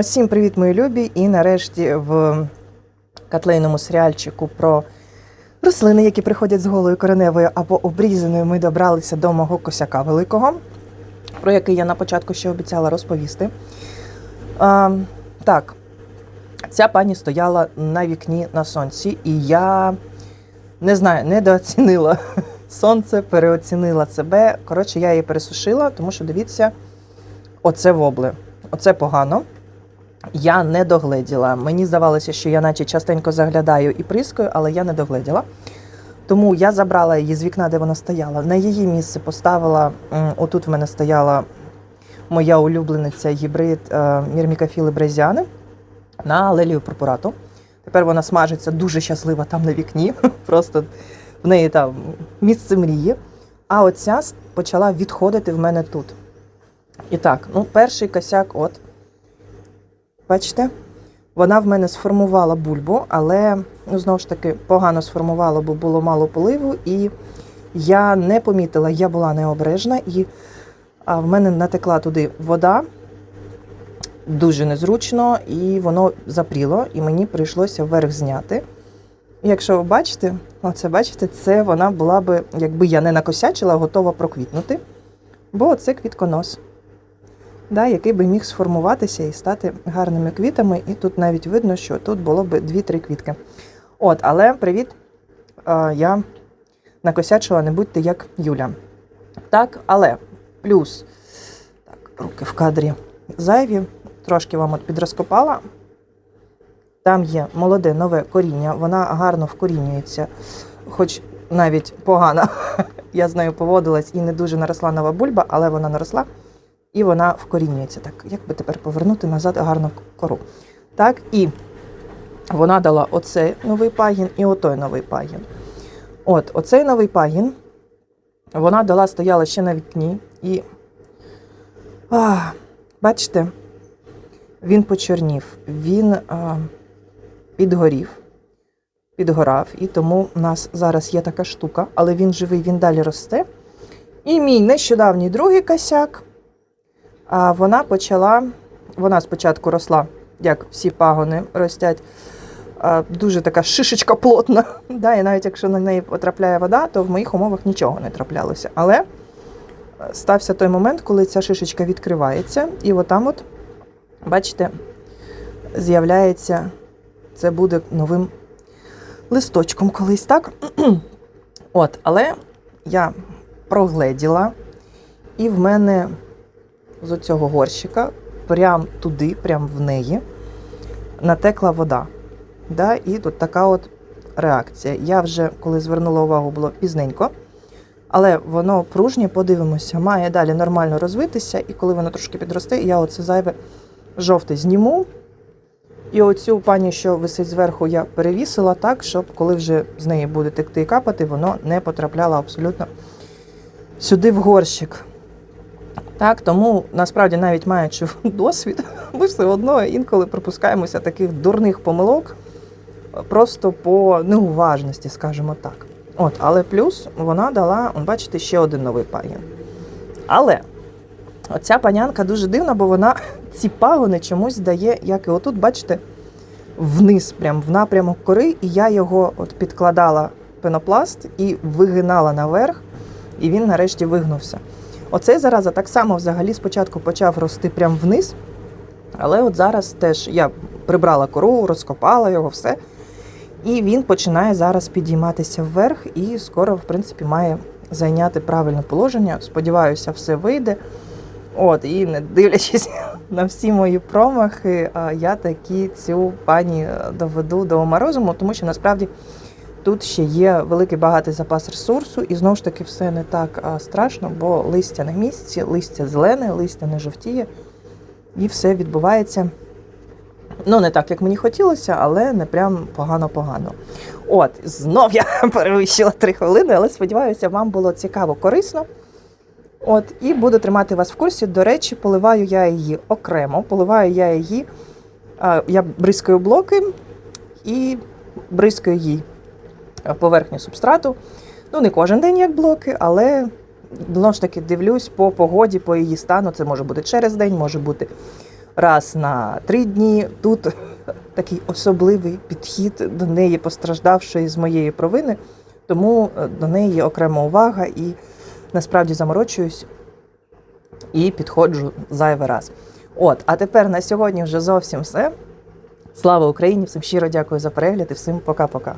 Всім привіт, мої любі! І нарешті в котлейному серіальчику про рослини, які приходять з голою кореневою або обрізаною, ми добралися до мого косяка великого, про який я на початку ще обіцяла розповісти. А, так, ця пані стояла на вікні на сонці, і я не знаю, недооцінила сонце, переоцінила себе. Коротше, я її пересушила, тому що дивіться, оце вобли. Оце погано. Я не догледіла. Мені здавалося, що я наче частенько заглядаю і прискою, але я не догледіла. Тому я забрала її з вікна, де вона стояла. На її місце поставила. Отут в мене стояла моя улюблениця гібрид е, Мірмікафіли Брезіани на лелію пурпурату. Тепер вона смажиться дуже щаслива там на вікні. Просто в неї там місце мрії. А оця почала відходити в мене тут. І так, ну, перший косяк, от. Бачите? Вона в мене сформувала бульбу, але ну, знову ж таки погано сформувала, бо було мало поливу, і я не помітила, я була необережна, і в мене натекла туди вода дуже незручно, і воно запріло, і мені прийшлося вверх зняти. Якщо ви бачите, оце бачите, це вона була би, якби я не накосячила, готова проквітнути, бо це квітконос да, який би міг сформуватися і стати гарними квітами. І тут навіть видно, що тут було б 2-3 квітки. От, але привіт, а, я накосячила, не будьте як Юля. Так, але плюс, так, руки в кадрі зайві, трошки вам от підрозкопала. Там є молоде нове коріння, вона гарно вкорінюється, хоч навіть погано. Я з нею поводилась і не дуже наросла нова бульба, але вона наросла і вона вкорінюється. Так, як би тепер повернути назад гарну кору. Так, і вона дала оцей новий пагін і отой новий пагін. От, оцей новий пагін вона дала, стояла ще на вікні, і а, бачите, він почорнів, він а, підгорів, підгорав, і тому у нас зараз є така штука, але він живий, він далі росте. І мій нещодавній другий косяк. А вона почала, вона спочатку росла, як всі пагони ростять, дуже така шишечка плотна. Да, і навіть якщо на неї потрапляє вода, то в моїх умовах нічого не траплялося. Але е, стався той момент, коли ця шишечка відкривається, і отам, от, бачите, з'являється, це буде новим листочком колись, так? От, але я прогледіла, і в мене з цього горщика, прям туди, прям в неї, натекла вода. Да? І тут така от реакція. Я вже, коли звернула увагу, було пізненько, але воно пружнє, подивимося, має далі нормально розвитися, і коли воно трошки підросте, я оце зайве жовте зніму. І оцю пані, що висить зверху, я перевісила так, щоб коли вже з неї буде текти і капати, воно не потрапляло абсолютно сюди в горщик. Так, тому насправді, навіть маючи досвід, ми все одно інколи припускаємося таких дурних помилок просто по неуважності, скажімо так. От, але плюс вона дала, бачите, ще один новий пагін. Але оця панянка дуже дивна, бо вона ці пагони чомусь дає, як і отут, бачите, вниз, прям в напрямок кори, і я його от підкладала пенопласт і вигинала наверх, і він нарешті вигнувся. Оцей зараза так само взагалі спочатку почав рости прямо вниз, але от зараз теж я прибрала кору, розкопала його, все. І він починає зараз підійматися вверх і скоро, в принципі, має зайняти правильне положення. Сподіваюся, все вийде. От, і не дивлячись на всі мої промахи, я таки цю пані доведу до ума тому що насправді Тут ще є великий багатий запас ресурсу, і знову ж таки все не так страшно, бо листя на місці, листя зелене, листя не жовтіє, і все відбувається. Ну, не так, як мені хотілося, але не прям погано-погано. От, знов я перевищила три хвилини, але сподіваюся, вам було цікаво, корисно. От, і буду тримати вас в курсі. До речі, поливаю я її окремо. Поливаю я її, я бризкаю блоки і бризкаю їй поверхню субстрату. Ну, не кожен день як блоки, але знову ж таки дивлюсь по погоді, по її стану. Це може бути через день, може бути раз на три дні. Тут такий особливий підхід до неї, постраждавшої з моєї провини, тому е, до неї окрема увага і насправді заморочуюсь і підходжу зайвий раз. От, а тепер на сьогодні вже зовсім все. Слава Україні! Всім щиро дякую за перегляд і всім пока-пока.